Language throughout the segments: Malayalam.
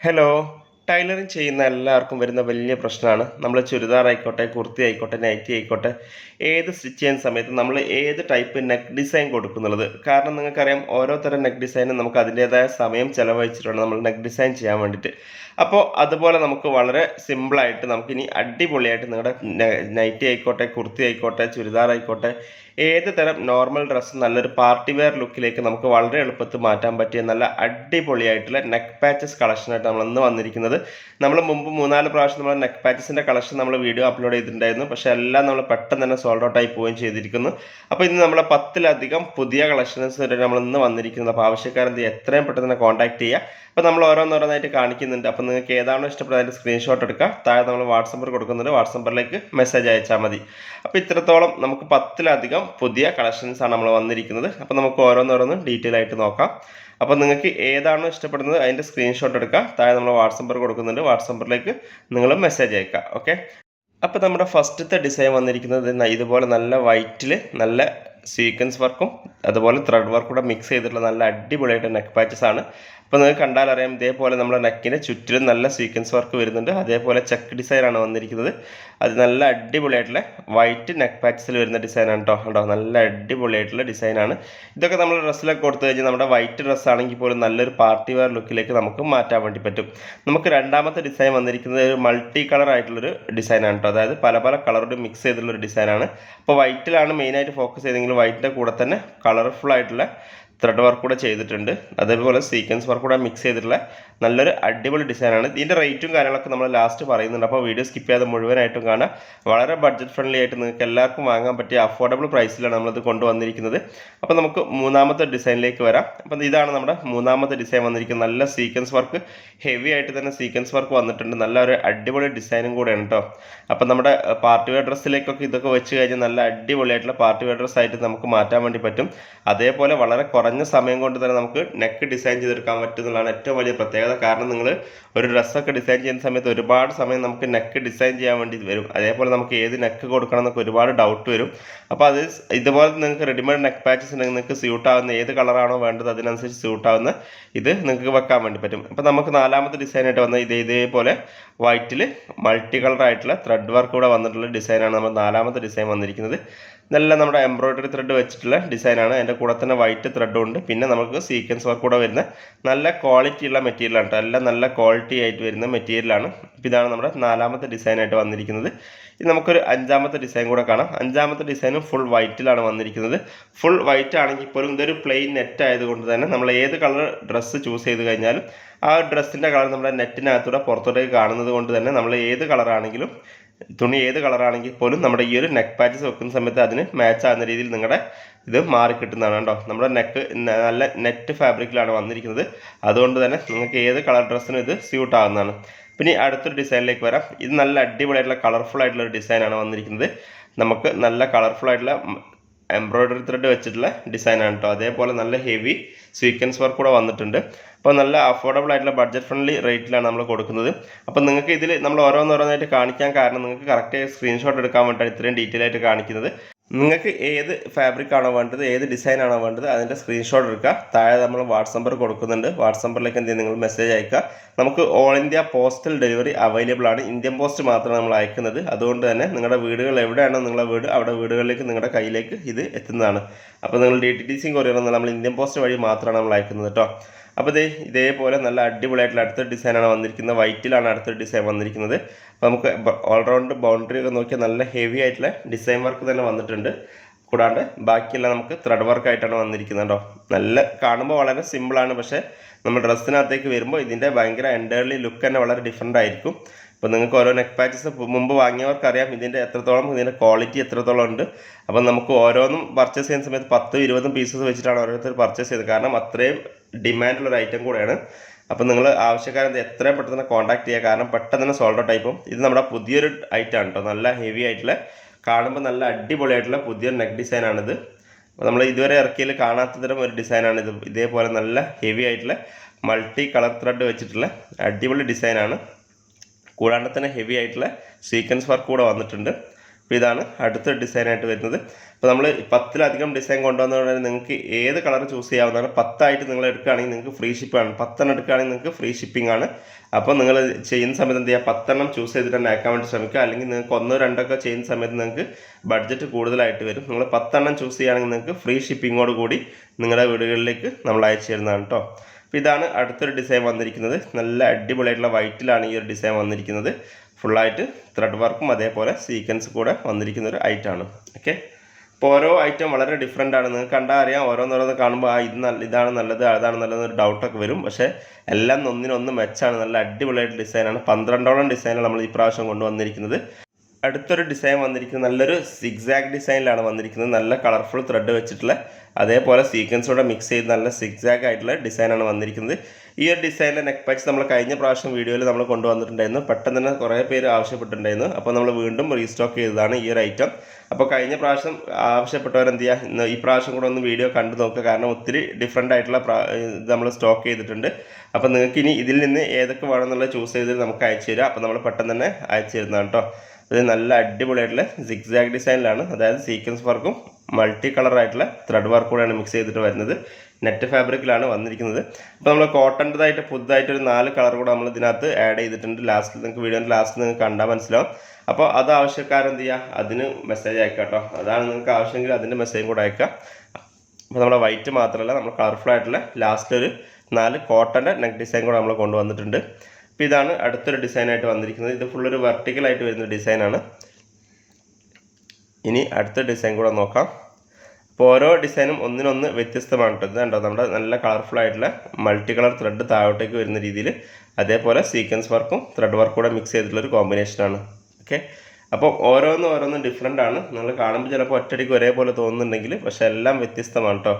Hello. ടൈലറിങ് ചെയ്യുന്ന എല്ലാവർക്കും വരുന്ന വലിയ പ്രശ്നമാണ്. നമ്മൾ ചുരിദാർ ആയിക്കോട്ടെ കുർത്തി ആയിക്കോട്ടെ നൈറ്റി ആയിക്കോട്ടെ ഏത് സ്റ്റിച്ച് ചെയ്യുന്ന സമയത്ത് നമ്മൾ ഏത് ടൈപ്പ് നെക്ക് ഡിസൈൻ കൊടുക്കുന്നുള്ളത് കാരണം നിങ്ങൾക്കറിയാം ഓരോ തരം നെക്ക് ഡിസൈനും നമുക്ക് അതിന്റേതായ സമയം ചിലവഴിച്ചിട്ടുണ്ട് നമ്മൾ നെക്ക് ഡിസൈൻ ചെയ്യാൻ വേണ്ടിയിട്ട്. അപ്പോൾ അതുപോലെ നമുക്ക് വളരെ സിമ്പിളായിട്ട് നമുക്കിനി അടിപൊളിയായിട്ട് നിങ്ങളുടെ നൈറ്റി ആയിക്കോട്ടെ കുർത്തി ആയിക്കോട്ടെ ചുരിദാർ ആയിക്കോട്ടെ ഏത് തരം നോർമൽ ഡ്രസ്സ് നല്ലൊരു പാർട്ടി വെയർ ലുക്കിലേക്ക് നമുക്ക് വളരെ എളുപ്പത്തിൽ മാറ്റാൻ പറ്റിയ നല്ല അടിപൊളിയായിട്ടുള്ള നെക്ക് പാച്ചസ് കളക്ഷനായിട്ട് നമ്മൾ ഇന്ന് വന്നിരിക്കുന്നത് നമ്മൾ മുമ്പ് മൂന്നാൽ പ്രാവശ്യം നമ്മൾ നെക്ക് പാച്ചസിന്റെ കളക്ഷൻ നമ്മൾ വീഡിയോ അപ്ലോഡ് ചെയ്തിട്ടുണ്ടായിരുന്നു. പക്ഷേ എല്ലാം നമ്മൾ പെട്ടെന്ന് തന്നെ സോൾഡ് ഔട്ട് ആയി പോവുകയും ചെയ്തിരിക്കുന്നു. അപ്പോൾ ഇന്ന് നമ്മൾ പത്തിലധികം പുതിയ കളക്ഷൻസ് നമ്മൾ ഇന്ന് വന്നിരിക്കുന്നത് അപ്പോൾ ആവശ്യക്കാരെന്ത് എത്രയും പെട്ടെന്ന് തന്നെ കോൺടാക്ട് ചെയ്യുക അപ്പോൾ നമ്മൾ ഓരോന്നോരോന്നായിട്ട് കാണിക്കുന്നുണ്ട്. അപ്പോൾ നിങ്ങൾക്ക് ഏതാണോ ഇഷ്ടപ്പെടുന്നത് അതിന്റെ സ്ക്രീൻഷോട്ട് എടുക്കുക. താഴെ നമ്മൾ വാട്സപ്പ് നമ്പർ കൊടുക്കുന്നുണ്ട്. വാട്സപ്പ് നമ്പറിലേക്ക് മെസ്സേജ് അയച്ചാൽ മതി. അപ്പോൾ ഇത്രത്തോളം നമുക്ക് പത്തിലധികം പുതിയ കളക്ഷൻസാണ് നമ്മൾ വന്നിരിക്കുന്നത്. അപ്പോൾ നമുക്ക് ഓരോന്നോരോന്ന് ഡീറ്റെയിൽ ആയിട്ട് നോക്കാം. അപ്പോൾ നിങ്ങൾക്ക് ഏതാണോ ഇഷ്ടപ്പെടുന്നത് അതിന്റെ സ്ക്രീൻഷോട്ട് എടുക്കുക താഴെ നമ്മൾ വാട്സപ്പ് നമ്പർ കൊടുക്കുന്നുണ്ട്. വാട്സപ്പ് നമ്പറിലേക്ക് നിങ്ങൾ മെസ്സേജ് അയക്കുക ഓക്കെ അപ്പോൾ നമ്മുടെ ഫസ്റ്റത്തെ ഡിസൈൻ വന്നിരിക്കുന്നത് ഇതുപോലെ നല്ല വൈറ്റിൽ നല്ല സീക്വൻസ് വർക്കും അതുപോലെ ത്രെഡ് വർക്കും കൂടെ മിക്സ് ചെയ്തിട്ടുള്ള നല്ല അടിപൊളിയായിട്ട് നെക്ക് പാച്ചസ് ആണ്. അപ്പോൾ നിങ്ങൾക്ക് കണ്ടാൽ അറിയാം ഇതേപോലെ നമ്മുടെ നെക്കിന് ചുറ്റിലും നല്ല സീക്വൻസ് വർക്ക് വരുന്നുണ്ട്. അതേപോലെ ചെക്ക് ഡിസൈൻ ആണ് വന്നിരിക്കുന്നത്. അത് നല്ല അടിപൊളിയായിട്ടുള്ള വൈറ്റ് നെക്ക് പാച്ചസിൽ വരുന്ന ഡിസൈനാണ് കേട്ടോ കണ്ടോ? നല്ല അടിപൊളിയായിട്ടുള്ള ഡിസൈനാണ് ഇതൊക്കെ നമ്മൾ ഡ്രസ്സിലൊക്കെ കൊടുത്തു കഴിഞ്ഞാൽ നമ്മുടെ വൈറ്റ് ഡ്രസ്സ് ആണെങ്കിൽ പോലും നല്ലൊരു പാർട്ടി വെയർ ലുക്കിലേക്ക് നമുക്ക് മാറ്റാൻ വേണ്ടി പറ്റും. നമുക്ക് രണ്ടാമത്തെ ഡിസൈൻ വന്നിരിക്കുന്നത് ഒരു മൾട്ടി കളർ ആയിട്ടുള്ളൊരു ഡിസൈനാണ് കേട്ടോ അതായത് പല പല കളറോട് മിക്സ് ചെയ്തിട്ടുള്ള ഒരു ഡിസൈനാണ് അപ്പോൾ വൈറ്റിലാണ് മെയിനായിട്ട് ഫോക്കസ് ചെയ്തെങ്കിൽ വൈറ്റിന്റെ കൂടെ തന്നെ കളർഫുൾ ആയിട്ടുള്ള ത്രെഡ് വർക്ക് കൂടെ ചെയ്തിട്ടുണ്ട്. അതേപോലെ സീക്വൻസ് വർക്ക് കൂടെ മിക്സ് ചെയ്തിട്ടുള്ള നല്ലൊരു അടിപൊളി ഡിസൈനാണ് ഇതിന്റെ റേറ്റും കാര്യങ്ങളൊക്കെ നമ്മൾ ലാസ്റ്റ് പറയുന്നുണ്ട്. അപ്പോൾ വീഡിയോ സ്കിപ്പ് ചെയ്യാതെ മുഴുവനായിട്ടും കാണാം. വളരെ ബഡ്ജറ്റ് ഫ്രണ്ട്ലി ആയിട്ട് നിങ്ങൾക്ക് എല്ലാവർക്കും വാങ്ങാൻ പറ്റിയ അഫോർഡബിൾ പ്രൈസിലാണ് നമ്മളിത് കൊണ്ടുവന്നിരിക്കുന്നത്. അപ്പോൾ നമുക്ക് മൂന്നാമത്തെ ഡിസൈനിലേക്ക് വരാം. അപ്പോൾ ഇതാണ് നമ്മുടെ മൂന്നാമത്തെ ഡിസൈൻ വന്നിരിക്കുന്നത്. നല്ല സീക്വൻസ് വർക്ക് ഹെവി ആയിട്ട് തന്നെ സീക്വൻസ് വർക്ക് വന്നിട്ടുണ്ട്. നല്ല ഒരു അടിപൊളി ഡിസൈനും കൂടെയാണ് കേട്ടോ അപ്പോൾ നമ്മുടെ പാർട്ടി വെയർ ഡ്രസ്സിലേക്കൊക്കെ ഇതൊക്കെ വെച്ച് കഴിഞ്ഞാൽ നല്ല അടിപൊളിയായിട്ടുള്ള പാർട്ടി വെയർ ഡ്രസ്സായിട്ട് നമുക്ക് മാറ്റാൻ വേണ്ടി പറ്റും. അതേപോലെ വളരെ കുറഞ്ഞ സമയം കൊണ്ട് തന്നെ നമുക്ക് നെക്ക് ഡിസൈൻ ചെയ്തെടുക്കാൻ പറ്റുന്നതാണ് ഏറ്റവും വലിയ പ്രത്യേകത. കാരണം നിങ്ങൾ ഒരു ഡ്രസ്സൊക്കെ ഡിസൈൻ ചെയ്യുന്ന സമയത്ത് ഒരുപാട് സമയം നമുക്ക് നെക്ക് ഡിസൈൻ ചെയ്യാൻ വേണ്ടി വരും. അതേപോലെ നമുക്ക് ഏത് നെക്ക് കൊടുക്കണം എന്നൊക്കെ ഒരുപാട് ഡൗട്ട് വരും. അപ്പോൾ അത് ഇതുപോലെ നിങ്ങൾക്ക് റെഡിമെയ്ഡ് നെക്ക് പാച്ചസ് ഉണ്ടെങ്കിൽ നിങ്ങൾക്ക് സ്യൂട്ട് ആവുന്ന ഏത് കളറാണോ വേണ്ടത് അതിനനുസരിച്ച് സ്യൂട്ട് ആവുന്ന ഇത് നിങ്ങൾക്ക് വെക്കാൻ വേണ്ടി പറ്റും. അപ്പോൾ നമുക്ക് നാലാമത്തെ ഡിസൈനായിട്ട് വന്ന ഇത് ഇതേപോലെ വൈറ്റിൽ മൾട്ടി കളർ ആയിട്ടുള്ള ത്രെഡ് വർക്ക് കൂടെ വന്നിട്ടുള്ള ഡിസൈനാണ് നമ്മൾ നാലാമത്തെ ഡിസൈൻ വന്നിരിക്കുന്നത്. നല്ല നമ്മുടെ എംബ്രോയ്ഡറി ത്രെഡ് വെച്ചിട്ടുള്ള ഡിസൈനാണ് അതിന്റെ കൂടെ തന്നെ വൈറ്റ് ത്രെഡും ഉണ്ട്. പിന്നെ നമുക്ക് സീക്വൻസ് വർക്ക് കൂടെ വരുന്ന നല്ല ക്വാളിറ്റി ഉള്ള മെറ്റീരിയലാണ് കേട്ടോ എല്ലാം നല്ല ക്വാളിറ്റി ആയിട്ട് വരുന്ന മെറ്റീരിയലാണ് അപ്പോൾ ഇതാണ് നമ്മുടെ നാലാമത്തെ ഡിസൈനായിട്ട് വന്നിരിക്കുന്നത്. ഇനി നമുക്കൊരു അഞ്ചാമത്തെ ഡിസൈൻ കൂടെ കാണാം. അഞ്ചാമത്തെ ഡിസൈനും ഫുൾ വൈറ്റിലാണ് വന്നിരിക്കുന്നത്. ഫുൾ വൈറ്റ് ആണെങ്കിൽ പോലും ഇതൊരു പ്ലെയിൻ നെറ്റ് ആയതുകൊണ്ട് തന്നെ നമ്മൾ ഏത് കളർ ഡ്രസ്സ് ചൂസ് ചെയ്ത് കഴിഞ്ഞാലും ആ ഡ്രസ്സിന്റെ കളർ നമ്മുടെ നെറ്റിനകത്തൂടെ പുറത്തോട്ടേക്ക് കാണുന്നത് കൊണ്ട് തന്നെ നമ്മൾ ഏത് കളറാണെങ്കിലും തുണി ഏത് കളറാണെങ്കിൽ പോലും നമ്മുടെ ഈ ഒരു നെക്ക് പാച്ചസ് വെക്കുന്ന സമയത്ത് അതിന് മാച്ച് ആകുന്ന രീതിയിൽ നിങ്ങളുടെ ഇത് മാറി കിട്ടുന്നതാണ് കേട്ടോ. നമ്മുടെ നെക്ക് നല്ല നെറ്റ് ഫാബ്രിക്കിലാണ് വന്നിരിക്കുന്നത്. അതുകൊണ്ട് തന്നെ നിങ്ങൾക്ക് ഏത് കളർ ഡ്രസ്സിനും ഇത് സ്യൂട്ട് ആകുന്നതാണ് പിന്നെ അടുത്തൊരു ഡിസൈനിലേക്ക് വരാം. ഇത് നല്ല അടിപൊളിയായിട്ടുള്ള കളർഫുൾ ആയിട്ടുള്ള ഒരു ഡിസൈനാണ് വന്നിരിക്കുന്നത്. നമുക്ക് നല്ല കളർഫുൾ ആയിട്ടുള്ള എംബ്രോയ്ഡറി ത്രെഡ് വെച്ചിട്ടുള്ള ഡിസൈനാണ് കേട്ടോ അതേപോലെ നല്ല ഹെവി സീക്വൻസ് വർക്ക് കൂടെ വന്നിട്ടുണ്ട്. അപ്പോൾ നല്ല അഫോർഡബിൾ ആയിട്ടുള്ള ബഡ്ജറ്റ് ഫ്രണ്ട്ലി റേറ്റിലാണ് നമ്മൾ കൊടുക്കുന്നത്. അപ്പോൾ നിങ്ങൾക്ക് ഇതിൽ നമ്മൾ ഓരോന്നോരോന്നായിട്ട് കാണിക്കാൻ കാരണം നിങ്ങൾക്ക് കറക്റ്റ് സ്ക്രീൻഷോട്ട് എടുക്കാൻ വേണ്ടിയിട്ടാണ് ഇത്രയും ഡീറ്റെയിൽ ആയിട്ട് കാണിക്കുന്നത്. നിങ്ങൾക്ക് ഏത് ഫാബ്രിക് ആണോ വേണ്ടത് ഏത് ഡിസൈൻ ആണോ വേണ്ടത് അതിന്റെ സ്ക്രീൻഷോട്ട് എടുക്കുക. താഴെ നമ്മൾ വാട്സപ്പ് നമ്പർ കൊടുക്കുന്നുണ്ട്. വാട്സപ്പ് നമ്പറിലേക്ക് എന്ത് ചെയ്യും നിങ്ങൾ മെസ്സേജ് അയക്കുക. നമുക്ക് all India postal delivery available ആണ്. ഇന്ത്യൻ പോസ്റ്റ് മാത്രമാണ് നമ്മൾ അയക്കുന്നത്. അതുകൊണ്ട് തന്നെ നിങ്ങളുടെ വീടുകൾ എവിടെയാണോ നിങ്ങളുടെ വീട് അവിടെ വീടുകളിലേക്ക് നിങ്ങളുടെ കയ്യിലേക്ക് ഇത് എത്തുന്നതാണ്. അപ്പോൾ നിങ്ങൾ ഡി ടി ടി സിയും കൊറിയർ നമ്മൾ ഇന്ത്യൻ പോസ്റ്റ് വഴി മാത്രമാണ് നമ്മൾ അയക്കുന്നത് കേട്ടോ അപ്പോൾ ഇതേ ഇതേപോലെ നല്ല അടിപൊളിയായിട്ടുള്ള അടുത്ത ഡിസൈനാണ് വന്നിരിക്കുന്നത്. വൈറ്റിലാണ് അടുത്ത ഡിസൈൻ വന്നിരിക്കുന്നത്. അപ്പോൾ നമുക്ക് ഓൾറൗണ്ട് ബൗണ്ടറി ഒക്കെ നോക്കിയാൽ നല്ല ഹെവി ആയിട്ടുള്ള ഡിസൈൻ വർക്ക് തന്നെ വന്നിട്ടുണ്ട്. കൂടാണ്ട് ബാക്കിയെല്ലാം നമുക്ക് ത്രെഡ് വർക്കായിട്ടാണ് വന്നിരിക്കുന്നത് കേട്ടോ നല്ല കാണുമ്പോൾ വളരെ സിമ്പിളാണ് പക്ഷേ നമ്മൾ ഡ്രസ്സിനകത്തേക്ക് വരുമ്പോൾ ഇതിന്റെ ഭയങ്കര എന്റയർലി ലുക്ക് തന്നെ വളരെ ഡിഫറെന്റ് ആയിരിക്കും. അപ്പോൾ നിങ്ങൾക്ക് ഓരോ നെക്ക് പാച്ചസ് മുമ്പ് വാങ്ങിയവർക്കറിയാം ഇതിന്റെ എത്രത്തോളം ഇതിന്റെ ക്വാളിറ്റി എത്രത്തോളം ഉണ്ട്. അപ്പം നമുക്ക് ഓരോന്നും പർച്ചേസ് ചെയ്യുന്ന സമയത്ത് പത്തും ഇരുപതും പീസസ് വെച്ചിട്ടാണ് ഓരോരുത്തർ പർച്ചേസ് ചെയ്തത് കാരണം അത്രയും ഡിമാൻഡുള്ള ഒരു ഐറ്റം കൂടെയാണ്. അപ്പോൾ നിങ്ങൾ ആവശ്യക്കാരെന്ത് എത്രയും പെട്ടെന്ന് കോൺടാക്ട് ചെയ്യുക. കാരണം പെട്ടെന്ന് തന്നെ സോൾഡ് ഔട്ട് ആയിപ്പോൾ ഇത് നമ്മുടെ പുതിയൊരു ഐറ്റം ആണ് കേട്ടോ നല്ല ഹെവി ആയിട്ടുള്ള കാണുമ്പോൾ നല്ല അടിപൊളിയായിട്ടുള്ള പുതിയൊരു നെക്ക് ഡിസൈനാണിത് അപ്പോൾ നമ്മൾ ഇതുവരെ ഇറക്കിയിൽ കാണാത്ത തരം ഒരു ഡിസൈനാണ് ഇത്. ഇതേപോലെ നല്ല ഹെവി ആയിട്ടുള്ള മൾട്ടി കളർ ത്രെഡ് വെച്ചിട്ടുള്ള അടിപൊളി ഡിസൈനാണ് കൂടാണ്ട് തന്നെ ഹെവി ആയിട്ടുള്ള സീക്വൻസ് വർക്ക് കൂടെ വന്നിട്ടുണ്ട്. അപ്പോൾ ഇതാണ് അടുത്ത ഡിസൈനായിട്ട് വരുന്നത്. അപ്പോൾ നമ്മൾ പത്തിലധികം ഡിസൈൻ കൊണ്ടുവന്നതുകൊണ്ട് നിങ്ങൾക്ക് ഏത് കളർ ചൂസ് ചെയ്യാവുന്നതാണ് പത്തായിട്ട് നിങ്ങൾ എടുക്കുകയാണെങ്കിൽ നിങ്ങൾക്ക് ഫ്രീ ഷിപ്പാണ് പത്തെണ്ണം എടുക്കുകയാണെങ്കിൽ നിങ്ങൾക്ക് ഫ്രീ ഷിപ്പിംഗ് ആണ്. അപ്പോൾ നിങ്ങൾ ചെയ്യുന്ന സമയത്ത് എന്ത് ചെയ്യുക? പത്തെണ്ണം ചൂസ് ചെയ്തിട്ട് തന്നെ അയക്കാൻ വേണ്ടി ശ്രമിക്കുക. അല്ലെങ്കിൽ നിങ്ങൾക്ക് ഒന്നോ രണ്ടൊക്കെ ചെയ്യുന്ന സമയത്ത് നിങ്ങൾക്ക് ബഡ്ജറ്റ് കൂടുതലായിട്ട് വരും. നിങ്ങൾ പത്തെണ്ണം ചൂസ് ചെയ്യുകയാണെങ്കിൽ നിങ്ങൾക്ക് ഫ്രീ ഷിപ്പിങ്ങോട് കൂടി നിങ്ങളുടെ വീടുകളിലേക്ക് നമ്മൾ അയച്ചു തരുന്നതാണ് കേട്ടോ അപ്പോൾ ഇതാണ് അടുത്തൊരു ഡിസൈൻ വന്നിരിക്കുന്നത്. നല്ല അടിപൊളിയായിട്ടുള്ള വൈറ്റിലാണ് ഈ ഒരു ഡിസൈൻ വന്നിരിക്കുന്നത്. ഫുള്ളായിട്ട് ത്രെഡ് വർക്കും അതേപോലെ സീക്വൻസ് കൂടെ വന്നിരിക്കുന്ന ഒരു ഐറ്റമാണ് ഓക്കെ ഇപ്പോൾ ഓരോ ഐറ്റം വളരെ ഡിഫറെന്റ് ആണ്. നിങ്ങൾക്ക് കണ്ടാൽ അറിയാം ഓരോന്നോരോന്ന് കാണുമ്പോൾ ആ ഇത് നല്ല ഇതാണ് നല്ലത് അതാണ് നല്ലത് ഒരു ഡൗട്ടൊക്കെ വരും. പക്ഷേ എല്ലാം ഒന്നിനൊന്ന് മെച്ചാണ് നല്ല അടിപൊളിയായിട്ട് ഡിസൈനാണ് പന്ത്രണ്ടോളം ഡിസൈനാണ് നമ്മൾ ഈ പ്രാവശ്യം കൊണ്ടുവന്നിരിക്കുന്നത്. അടുത്തൊരു ഡിസൈൻ വന്നിരിക്കുന്നത് നല്ലൊരു സിക്സാഗ് ഡിസൈനിലാണ് വന്നിരിക്കുന്നത്. നല്ല കളർഫുൾ ത്രെഡ് വെച്ചിട്ടുള്ള അതേപോലെ സീക്വൻസോടെ മിക്സ് ചെയ്ത് നല്ല സിക്സാഗ് ആയിട്ടുള്ള ഡിസൈനാണ് വന്നിരിക്കുന്നത്. ഈ ഒരു ഡിസൈനിലെ നെക്ക് പാച്ച് നമ്മൾ കഴിഞ്ഞ പ്രാവശ്യം വീഡിയോയിൽ നമ്മൾ കൊണ്ടുവന്നിട്ടുണ്ടായിരുന്നു. പെട്ടെന്ന് തന്നെ കുറേ പേര് ആവശ്യപ്പെട്ടിട്ടുണ്ടായിരുന്നു. അപ്പോൾ നമ്മൾ വീണ്ടും റീസ്റ്റോക്ക് ചെയ്തതാണ് ഈ ഒരു ഐറ്റം അപ്പോൾ കഴിഞ്ഞ പ്രാവശ്യം ആവശ്യപ്പെട്ടവർ എന്ത് ചെയ്യുക ഇന്ന് ഈ പ്രാവശ്യം കൂടെ ഒന്ന് വീഡിയോ കണ്ടു നോക്കുക. കാരണം ഒത്തിരി ഡിഫറെന്റ് ആയിട്ടുള്ള ഇത് നമ്മൾ സ്റ്റോക്ക് ചെയ്തിട്ടുണ്ട്. അപ്പോൾ നിങ്ങൾക്ക് ഇനി ഇതിൽ നിന്ന് ഏതൊക്കെ വേണമെന്നുള്ളത് ചൂസ് ചെയ്ത് നമുക്ക് അയച്ചു തരിക അപ്പോൾ നമ്മൾ പെട്ടെന്ന് തന്നെ അയച്ചു തരുന്നതാണ് കേട്ടോ ഇത് നല്ല അടിപൊളിയായിട്ടുള്ള സിക്സാഗ് ഡിസൈനിലാണ് അതായത് സീക്വൻസ് വർക്കും മൾട്ടി കളർ ആയിട്ടുള്ള ത്രെഡ് വർക്ക് കൂടെയാണ് മിക്സ് ചെയ്തിട്ട് വരുന്നത്. നെറ്റ് ഫാബ്രിക്കിലാണ് വന്നിരിക്കുന്നത്. അപ്പോൾ നമ്മൾ കോട്ടന്റെതായിട്ട് പുതുതായിട്ട് ഒരു നാല് കളർ കൂടെ നമ്മൾ ഇതിനകത്ത് ആഡ് ചെയ്തിട്ടുണ്ട്. ലാസ്റ്റിൽ നിങ്ങൾക്ക് വീഡിയോന്റെ ലാസ്റ്റിൽ നിങ്ങൾക്ക് കണ്ടാൽ മനസ്സിലാവും. അപ്പോൾ അത് ആവശ്യക്കാരെന്ത് ചെയ്യുക അതിന് മെസ്സേജ് അയക്കാം കേട്ടോ അതാണ് നിങ്ങൾക്ക് ആവശ്യമെങ്കിൽ അതിന്റെ മെസ്സേജും കൂടെ അയക്കാം. അപ്പോൾ നമ്മുടെ വൈറ്റ് മാത്രമല്ല നമ്മൾ കളർഫുൾ ആയിട്ടുള്ള ലാസ്റ്റ് ഒരു നാല് കോട്ടന്റെ നെക്ക് ഡിസൈൻ കൂടെ നമ്മൾ കൊണ്ടുവന്നിട്ടുണ്ട്. അപ്പോൾ ഇതാണ് അടുത്തൊരു ഡിസൈനായിട്ട് വന്നിരിക്കുന്നത്. ഇത് ഫുള്ളൊരു വെർട്ടിക്കലായിട്ട് വരുന്ന ഡിസൈനാണ് ഇനി അടുത്ത ഡിസൈൻ കൂടെ നോക്കാം. അപ്പോൾ ഓരോ ഡിസൈനും ഒന്നിനൊന്ന് വ്യത്യസ്തമാണ് ഇത് കണ്ടോ? നമ്മുടെ നല്ല കളർഫുൾ ആയിട്ടുള്ള മൾട്ടി കളർ ത്രെഡ് താഴോട്ടേക്ക് വരുന്ന രീതിയിൽ അതേപോലെ സീക്വൻസ് വർക്കും ത്രെഡ് വർക്കും കൂടെ മിക്സ് ചെയ്തിട്ടുള്ള ഒരു കോമ്പിനേഷനാണ് ഓക്കെ അപ്പോൾ ഓരോന്നും ഓരോന്നും ഡിഫറെന്റ് ആണ്. നിങ്ങൾ കാണുമ്പോൾ ചിലപ്പോൾ ഒറ്റയടിക്ക് ഒരേപോലെ തോന്നുന്നുണ്ടെങ്കിൽ പക്ഷേ എല്ലാം വ്യത്യസ്തമാണ് കേട്ടോ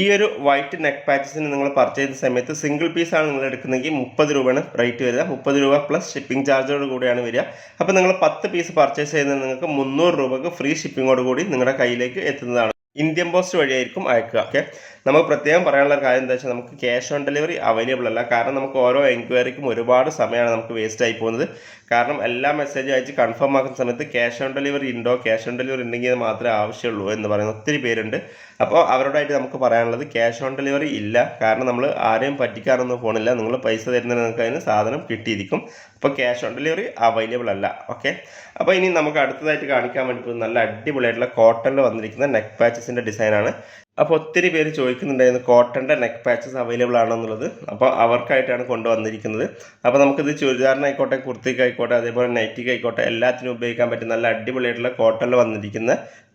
ഈ ഒരു വൈറ്റ് നെക്ക് പാച്ചസിന് നിങ്ങൾ പർച്ചേസ് ചെയ്യുന്ന സമയത്ത് സിംഗിൾ പീസാണ് നിങ്ങൾ എടുക്കുന്നതെങ്കിൽ മുപ്പത് രൂപയാണ് റേറ്റ് വരിക. മുപ്പത് രൂപ പ്ലസ് ഷിപ്പിംഗ് ചാർജോട് കൂടിയാണ് വരിക. അപ്പോൾ നിങ്ങൾ പത്ത് പീസ് പർച്ചേസ് ചെയ്യുന്നത് നിങ്ങൾക്ക് മുന്നൂറ് രൂപക്ക് ഫ്രീ ഷിപ്പിങ്ങോട് കൂടി നിങ്ങളുടെ കയ്യിലേക്ക് എത്തുന്നതാണ്. ഇന്ത്യൻ പോസ്റ്റ് വഴിയായിരിക്കും അയക്കുക ഓക്കെ നമുക്ക് പ്രത്യേകം പറയാനുള്ള കാര്യം എന്താ വെച്ചാൽ നമുക്ക് ക്യാഷ് ഓൺ ഡെലിവറി അവൈലബിൾ അല്ല. കാരണം നമുക്ക് ഓരോ എൻക്വയറിക്കും ഒരുപാട് സമയമാണ് നമുക്ക് വേസ്റ്റ് ആയി പോകുന്നത്. കാരണം എല്ലാ മെസ്സേജും അയച്ച് കൺഫേം ആക്കുന്ന സമയത്ത് ക്യാഷ് ഓൺ ഡെലിവറി ഉണ്ടോ? ക്യാഷ് ഓൺ ഡെലിവറി ഉണ്ടെങ്കിൽ മാത്രമേ ആവശ്യമുള്ളൂ എന്ന് പറയുന്ന ഒത്തിരി പേരുണ്ട്. അപ്പോൾ അവരോടായിട്ട് നമുക്ക് പറയാനുള്ളത് ക്യാഷ് ഓൺ ഡെലിവറി ഇല്ല. കാരണം നമ്മൾ ആരെയും പറ്റിക്കാനൊന്നും പോണില്ല. നിങ്ങൾ പൈസ തരുന്നതിന് നിങ്ങൾക്ക് അതിന് സാധനം കിട്ടിയിരിക്കും. അപ്പോൾ ക്യാഷ് ഓൺ ഡെലിവറി അവൈലബിൾ അല്ല. ഓക്കെ അപ്പോൾ ഇനി നമുക്ക് അടുത്തതായിട്ട് കാണിക്കാൻ വേണ്ടി നല്ല അടിപൊളിയായിട്ടുള്ള കോട്ടണിൽ വന്നിരിക്കുന്ന നെക്ക് പാച്ചസിന്റെ ഡിസൈനാണ് അപ്പോൾ ഒത്തിരി പേര് ചോദിക്കുന്നുണ്ടായിരുന്നു കോട്ടന്റെ നെക്ക് പാച്ചസ് അവൈലബിൾ ആണോ എന്നുള്ളത്. അപ്പോൾ അവർക്കായിട്ടാണ് കൊണ്ടുവന്നിരിക്കുന്നത്. അപ്പോൾ നമുക്കിത് ചുരിദാറിനായിക്കോട്ടെ കുർത്തിക്കായിക്കോട്ടെ അതേപോലെ നൈറ്റിക്കായിക്കോട്ടെ എല്ലാത്തിനും ഉപയോഗിക്കാൻ പറ്റുന്ന നല്ല അടിപൊളിയായിട്ടുള്ള കോട്ടണിൽ വന്നിരിക്കുന്ന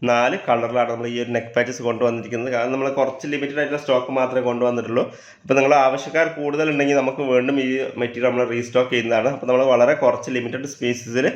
നാല് കളറിലാണ് നമ്മൾ ഈ ഒരു നെക്ക് പാച്ചസ് കൊണ്ടുവന്നിരിക്കുന്നത്. കാരണം നമ്മൾ കുറച്ച് ലിമിറ്റഡ് ആയിട്ടുള്ള സ്റ്റോക്ക് മാത്രമേ കൊണ്ടുവന്നിട്ടുള്ളൂ. അപ്പോൾ നിങ്ങൾ ആവശ്യക്കാർ കൂടുതലുണ്ടെങ്കിൽ നമുക്ക് വീണ്ടും ഈ മെറ്റീരിയൽ നമ്മൾ റീസ്റ്റോക്ക് ചെയ്യുന്നതാണ്. അപ്പോൾ നമ്മൾ വളരെ കുറച്ച് ലിമിറ്റഡ് സ്പീസസിൽ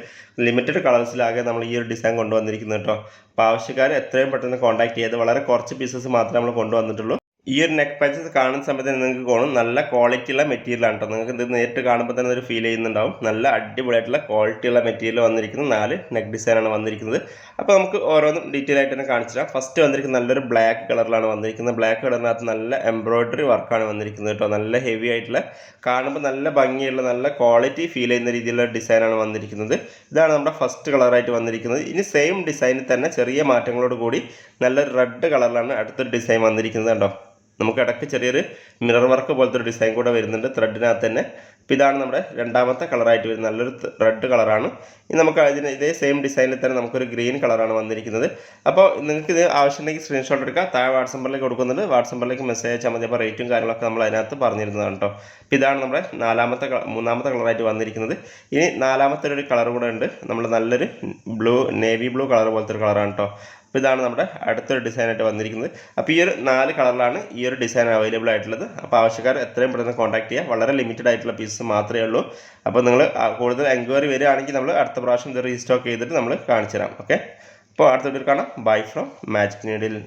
ലിമിറ്റഡ് കളേഴ്സിലാകെ നമ്മൾ ഈ ഒരു ഡിസൈൻ കൊണ്ടുവന്നിരിക്കുന്നത് കേട്ടോ. അപ്പോൾ ആവശ്യക്കാർ എത്രയും പെട്ടെന്ന് കോൺടാക്ട് ചെയ്ത് വളരെ കുറച്ച് പീസസ് മാത്രമേ നമ്മൾ കൊണ്ടുവന്നിട്ടുള്ളൂ. ഈ ഒരു നെക്ക് പാച്ചസ് കാണുന്ന സമയത്ത് നിങ്ങൾക്ക് കാണും നല്ല ക്വാളിറ്റി ഉള്ള മെറ്റീരിയലാണ് കേട്ടോ നിങ്ങൾക്ക് ഇത് നേരിട്ട് കാണുമ്പോൾ തന്നെ ഒരു ഫീൽ ചെയ്യുന്നുണ്ടാവും. നല്ല അടിപൊളിയായിട്ടുള്ള ക്വാളിറ്റി ഉള്ള മെറ്റീരിയൽ വന്നിരിക്കുന്ന നാല് നെക്ക് ഡിസൈനാണ് വന്നിരിക്കുന്നത്. അപ്പോൾ നമുക്ക് ഓരോന്നും ഡീറ്റെയിൽ ആയിട്ട് തന്നെ കാണിച്ചിരാം ഫസ്റ്റ് വന്നിരിക്കുന്ന നല്ലൊരു ബ്ലാക്ക് കളറിലാണ് വന്നിരിക്കുന്നത്. ബ്ലാക്ക് കളറിനകത്ത് നല്ല എംബ്രോയിഡറി വർക്കാണ് വന്നിരിക്കുന്നത് കേട്ടോ നല്ല ഹെവി ആയിട്ടുള്ള കാണുമ്പോൾ നല്ല ഭംഗിയുള്ള നല്ല ക്വാളിറ്റി ഫീൽ ചെയ്യുന്ന രീതിയിലുള്ള ഡിസൈനാണ് വന്നിരിക്കുന്നത്. ഇതാണ് നമ്മുടെ ഫസ്റ്റ് കളറായിട്ട് വന്നിരിക്കുന്നത്. ഇനി സെയിം ഡിസൈനിൽ തന്നെ ചെറിയ മാറ്റങ്ങളോട് കൂടി നല്ലൊരു റെഡ് കളറിലാണ് അടുത്തൊരു ഡിസൈൻ വന്നിരിക്കുന്നത് കേട്ടോ നമുക്ക് ഇടയ്ക്ക് ചെറിയൊരു മിറർ വർക്ക് പോലത്തെ ഒരു ഡിസൈൻ കൂടെ വരുന്നുണ്ട് ത്രെഡിനകത്ത് തന്നെ. അപ്പോൾ ഇതാണ് നമ്മുടെ രണ്ടാമത്തെ കളറായിട്ട് വരുന്നത്. നല്ലൊരു റെഡ് കളറാണ് ഇനി നമുക്ക് അതിന് ഇതേ സെയിം ഡിസൈനിൽ തന്നെ നമുക്കൊരു ഗ്രീൻ കളറാണ് വന്നിരിക്കുന്നത്. അപ്പോൾ നിങ്ങൾക്ക് ഇത് ആവശ്യമുണ്ടെങ്കിൽ സ്ക്രീൻഷോട്ട് എടുക്കുക താഴെ വാട്സപ്പ് നമ്പറിലേക്ക് കൊടുക്കുന്നുണ്ട്. വാട്സപ്പ് നമ്പറിലേക്ക് മെസ്സേജ് അയച്ചാൽ മതി. അപ്പോൾ റേറ്റും കാര്യങ്ങളൊക്കെ നമ്മൾ അതിനകത്ത് പറഞ്ഞിരുന്നതാണ് കേട്ടോ. അപ്പോൾ ഇതാണ് നമ്മുടെ നാലാമത്തെ മൂന്നാമത്തെ കളറായിട്ട് വന്നിരിക്കുന്നത്. ഇനി നാലാമത്തെ ഒരു കളർ കൂടെ ഉണ്ട്. നമ്മൾ നല്ലൊരു ബ്ലൂ നേവി ബ്ലൂ കളർ പോലത്തെ ഒരു കളറാണ് കേട്ടോ. അപ്പോൾ ഇതാണ് നമ്മുടെ അടുത്തൊരു ഡിസൈനായിട്ട് വന്നിരിക്കുന്നത്. അപ്പോൾ ഈ ഒരു നാല് കളറിലാണ് ഈ ഒരു ഡിസൈൻ അവൈലബിൾ ആയിട്ടുള്ളത്. അപ്പോൾ ആവശ്യക്കാർ എത്രയും പെട്ടെന്ന് കോൺടാക്ട് ചെയ്യുക. വളരെ ലിമിറ്റഡ് ആയിട്ടുള്ള പീസസ് മാത്രമേ ഉള്ളൂ. അപ്പോൾ നിങ്ങൾ കൂടുതൽ എൻക്വയറി വരികയാണെങ്കിൽ നമ്മൾ അടുത്ത പ്രാവശ്യം ഇത് റീസ്റ്റോക്ക് ചെയ്തിട്ട് നമ്മൾ കാണിച്ചു തരാം ഓക്കെ അപ്പോൾ അടുത്തൊരു കാണാം. Bye from magic needle